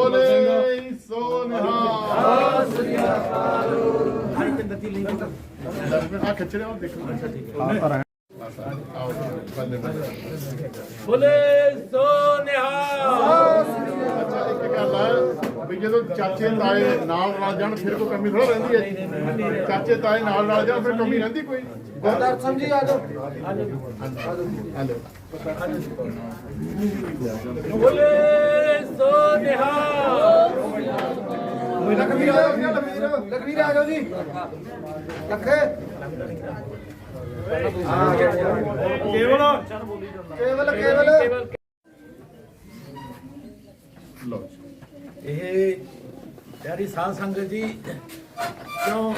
ਬੋਲੇ ਸੋ ਨਿਹਾਲ ਆ ਖਿੱਚ ਰਿਹਾ ਦੇਖੋ ਅੱਛਾ ਠੀਕ ਹੈ ਬੱਲੇ ਬੱਲੇ ਬੋਲੇ ਸੋ ਨਿਹਾਲ ਅੱਛਾ ਇੱਕ ਗੱਲ ਹੈ ਵੀ ਜਦੋਂ ਚਾਚੇ ਤਾਏ ਨਾਲ ਰਲ ਜਾਣ ਫਿਰ ਕੋਈ ਕਮੀ ਥੋੜਾ ਰਹਿੰਦੀ ਹੈ। ਚਾਚੇ ਤਾਏ ਨਾਲ ਰਲ ਜਾਣ ਫਿਰ ਕਮੀ ਰਹਿੰਦੀ ਕੋਈ। ਗੁਰਦਾਰ ਸਮਝੀ ਆ ਜਾਓ। ਹਲੋ ਬੋਲੇ ਸੋ ਨਿਹਾਲ। ਲਖਵੀਰ ਆ ਜਾਓ ਲਖਵੀਰ ਲਖਵੀਰ ਆ ਜਾਓ ਜੀ। ਲੱਖੇ ਕੇਵਲ ਕੇਵਲ ਕੇਵਲ। ਪਿਆਰੀ ਸਾਧ ਸੰਗਤ ਜੀ ਕਿਉਂ?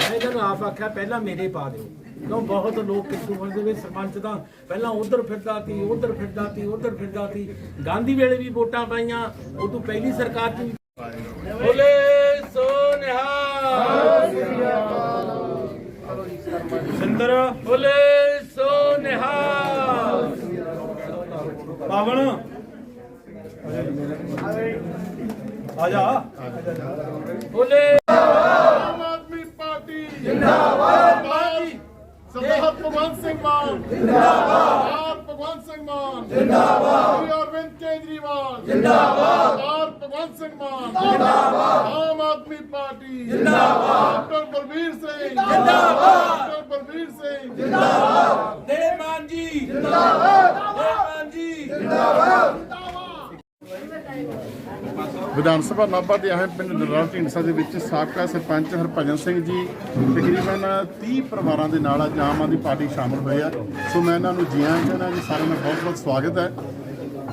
ਮੈਂ ਜਦੋਂ ਆਪ ਆਖਿਆ ਪਹਿਲਾਂ ਮੇਰੇ ਪਾ ਦਿਓ। ਕਿਉਂ? ਬਹੁਤ ਲੋਕ ਕਿਸੂ ਫਰਦੇ ਵੀ ਸਰਪੰਚ ਦਾ ਪਹਿਲਾਂ ਉਧਰ ਫਿਰਦਾ ਸੀ ਉਧਰ ਫਿਰਦਾ ਸੀ ਉਧਰ ਫਿਰਦਾ ਸੀ। ਗਾਂਧੀ ਵੇਲੇ ਵੀ ਵੋਟਾਂ ਪਾਈਆਂ ਉਦੋਂ ਪਹਿਲੀ ਸਰਕਾਰ ਚ ਵੀ ਬੋਲੇ ਸੋ ਨਿਹਾਲ ਸਿੰਦਰ ਬੋਲੇ ਸੋ ਨਿਹਾਲ ਪਾਵਨ ਆ ਜਾ ਬੋਲੇ ਆਮ ਆਦਮੀ ਪਾਰਟੀ ਜਿੰਦਾਬਾਦ ਸਰਦਾਰ ਭਗਵੰਤ ਸਿੰਘ ਮਾਨ ਜਿੰਦਾਬਾਦ ਭਗਵੰਤ ਸਿੰਘ ਮਾਨ ਜਿੰਦਾਬਾਦ ਸ਼੍ਰੀ ਅਰਵਿੰਦ ਕੇਜਰੀਵਾਲ ਜਿੰਦਾਬਾਦ ਸਰਦਾਰ ਭਗਵੰਤ ਸਿੰਘ ਮਾਨ ਜਿੰਦਾਬਾਦ ਆਮ ਆਦਮੀ ਪਾਰਟੀ ਜਿੰਦਾਬਾਦ ਡਾਕਟਰ ਬਲਬੀਰ ਸਿੰਘ ਜਿੰਦਾਬਾਦ ਡਾਕਟਰ ਬਲਬੀਰ ਸਿੰਘ ਦੇ ਮਾਨ ਜੀ ਜਿੰਦਾਬਾਦ ਦੇ ਮਾਨ ਜੀ ਵਿਧਾਨ ਸਭਾ ਨਾਭਾ ਦੇ ਅਹਿਮ ਪਿੰਡ ਨਰਾਲ ਢੀਂਡਸਾ ਦੇ ਵਿੱਚ ਸਾਬਕਾ ਸਰਪੰਚ ਹਰਭਜਨ ਸਿੰਘ ਜੀ, ਤਕਰੀਬਨ 30 ਪਰਿਵਾਰਾਂ ਦੇ ਨਾਲ ਅੱਜ ਆਮ ਆਦਮੀ ਪਾਰਟੀ ਸ਼ਾਮਲ ਹੋਏ ਆ। ਸੋ ਮੈਂ ਇਹਨਾਂ ਨੂੰ ਜੀਆਂ ਆਇਆਂ ਕਹਿੰਦਾ ਜੀ ਸਾਰਿਆਂ ਦਾ ਬਹੁਤ ਬਹੁਤ ਸਵਾਗਤ ਹੈ।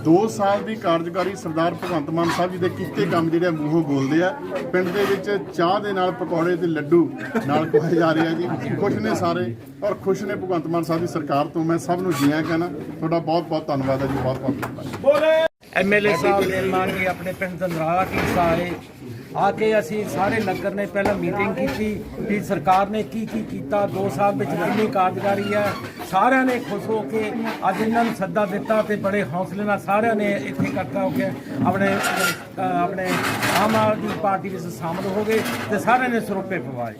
2 ਸਾਲ ਦੀ ਕਾਰਜਕਾਰੀ ਸਰਦਾਰ ਭਗਵੰਤ ਮਾਨ ਸਾਹਿਬ ਜੀ ਦੇ ਕੀਤੇ ਕੰਮ ਜਿਹੜੇ ਆ ਮੂੰਹੋਂ ਬੋਲਦੇ ਆ। ਪਿੰਡ ਦੇ ਵਿੱਚ ਚਾਹ ਦੇ ਨਾਲ ਪਕੌੜੇ ਤੇ ਲੱਡੂ ਨਾਲ ਖਵਾਏ ਜਾ ਰਹੇ ਆ ਜੀ। ਖੁਸ਼ ਨੇ ਸਾਰੇ ਔਰ ਖੁਸ਼ ਨੇ ਭਗਵੰਤ ਮਾਨ ਸਾਹਿਬ ਦੀ ਸਰਕਾਰ ਤੋਂ। ਮੈਂ ਸਭ ਨੂੰ ਜੀਆਂ ਆਇਆਂ ਕਹਿੰਦਾ ਤੁਹਾਡਾ ਬਹੁਤ ਬਹੁਤ ਧੰਨਵਾਦ ਹੈ ਜੀ, ਬਹੁਤ ਬਹੁਤ ਧੰਨਵਾਦ। ਐਮਐਲਏ ਸਾਹਿਬ ਨੇ ਮਾਨ ਆਪਣੇ ਪਿੰਡ ਦੰਦਰਾਲਾ ਕੀ ਸਾਰੇ, ਆ ਕੇ ਅਸੀਂ ਸਾਰੇ ਨਗਰ ਨੇ ਪਹਿਲਾਂ ਮੀਟਿੰਗ ਕੀਤੀ, ਵੀ ਸਰਕਾਰ ਨੇ ਕੀ ਕੀ ਕੀਤਾ 2 ਸਾਲ ਵਿੱਚ ਕਿੰਨੀ ਕਾਰਜਕਾਰੀ ਹੈ, ਸਾਰਿਆਂ ਨੇ ਖੁਸ਼ ਹੋ ਕੇ ਅੱਜ ਇਹਨਾਂ ਨੂੰ ਸੱਦਾ ਦਿੱਤਾ ਤੇ ਬੜੇ ਹੌਸਲੇ ਨਾਲ ਸਾਰਿਆਂ ਨੇ ਇੱਥੇ ਇਕੱਠਾ ਹੋ ਕੇ ਆਪਣੇ ਆਪਣੇ ਆਮ ਆਦਮੀ ਪਾਰਟੀ ਵਿੱਚ ਸ਼ਾਮਲ ਹੋ ਗਏ ਤੇ ਸਾਰਿਆਂ ਨੇ ਸਰੋਪੇ ਪਵਾਏ।